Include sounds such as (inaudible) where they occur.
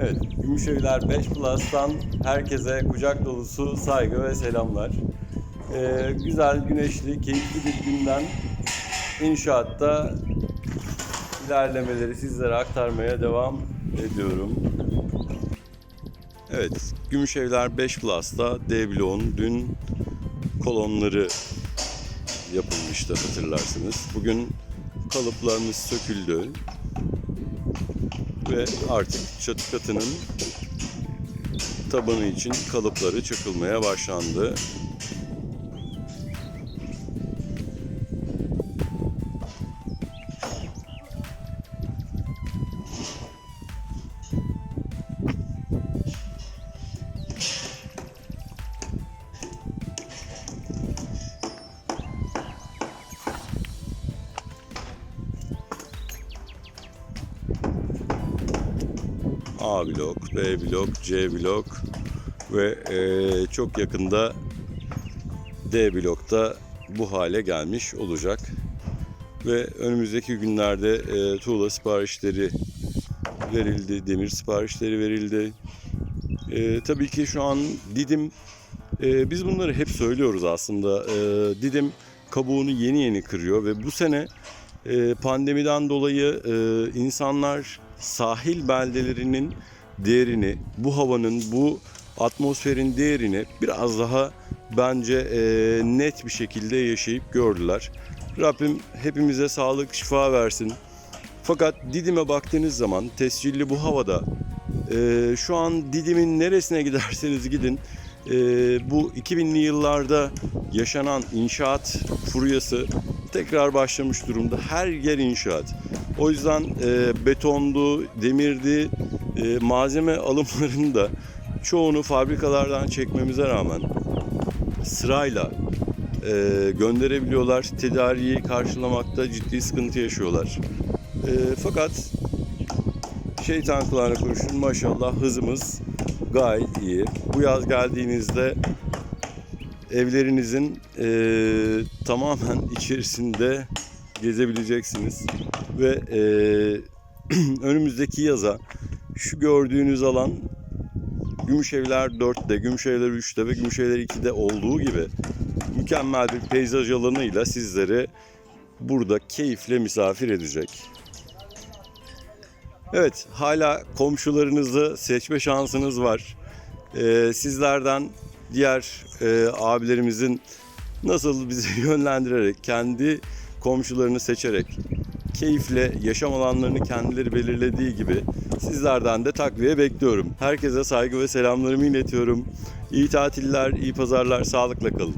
Evet, Gümüşevler 5 Plus'tan herkese kucak dolusu saygı ve selamlar. Ee, güzel, güneşli, keyifli bir günden inşaatta ilerlemeleri sizlere aktarmaya devam ediyorum. Evet, Gümüşevler 5 Plus'ta D bloğun dün kolonları yapılmıştı hatırlarsınız. Bugün kalıplarımız söküldü ve artık çatı katının tabanı için kalıpları çakılmaya başlandı. A blok, B blok, C blok ve eee, çok yakında D blokta bu hale gelmiş olacak. Ve önümüzdeki günlerde eee, tuğla siparişleri verildi, demir siparişleri verildi. Eee, tabii ki şu an Didim, eee, biz bunları hep söylüyoruz aslında. Eee, Didim kabuğunu yeni yeni kırıyor ve bu sene e, pandemiden dolayı e, insanlar sahil beldelerinin değerini, bu havanın, bu atmosferin değerini biraz daha bence e, net bir şekilde yaşayıp gördüler. Rabbim hepimize sağlık, şifa versin. Fakat Didim'e baktığınız zaman tescilli bu havada e, şu an Didim'in neresine giderseniz gidin e, bu 2000'li yıllarda yaşanan inşaat furyası tekrar başlamış durumda. Her yer inşaat. O yüzden e, betondu, demirdi, e, malzeme alımlarını da çoğunu fabrikalardan çekmemize rağmen sırayla e, gönderebiliyorlar. Tedariği karşılamakta ciddi sıkıntı yaşıyorlar. E, fakat şeytan kulağına kurşun maşallah hızımız gayet iyi. Bu yaz geldiğinizde evlerinizin eee, tamamen içerisinde gezebileceksiniz ve eee, (clears throat) önümüzdeki yaza şu gördüğünüz alan Gümüşevler 4'te, Gümüşevler 3'te ve Gümüşevler 2'de olduğu gibi mükemmel bir peyzaj alanıyla sizleri burada keyifle misafir edecek. Evet, hala komşularınızı seçme şansınız var. Ee, sizlerden diğer e, abilerimizin nasıl bizi (laughs) yönlendirerek, kendi komşularını seçerek, keyifle yaşam alanlarını kendileri belirlediği gibi sizlerden de takviye bekliyorum. Herkese saygı ve selamlarımı iletiyorum. İyi tatiller, iyi pazarlar, sağlıkla kalın.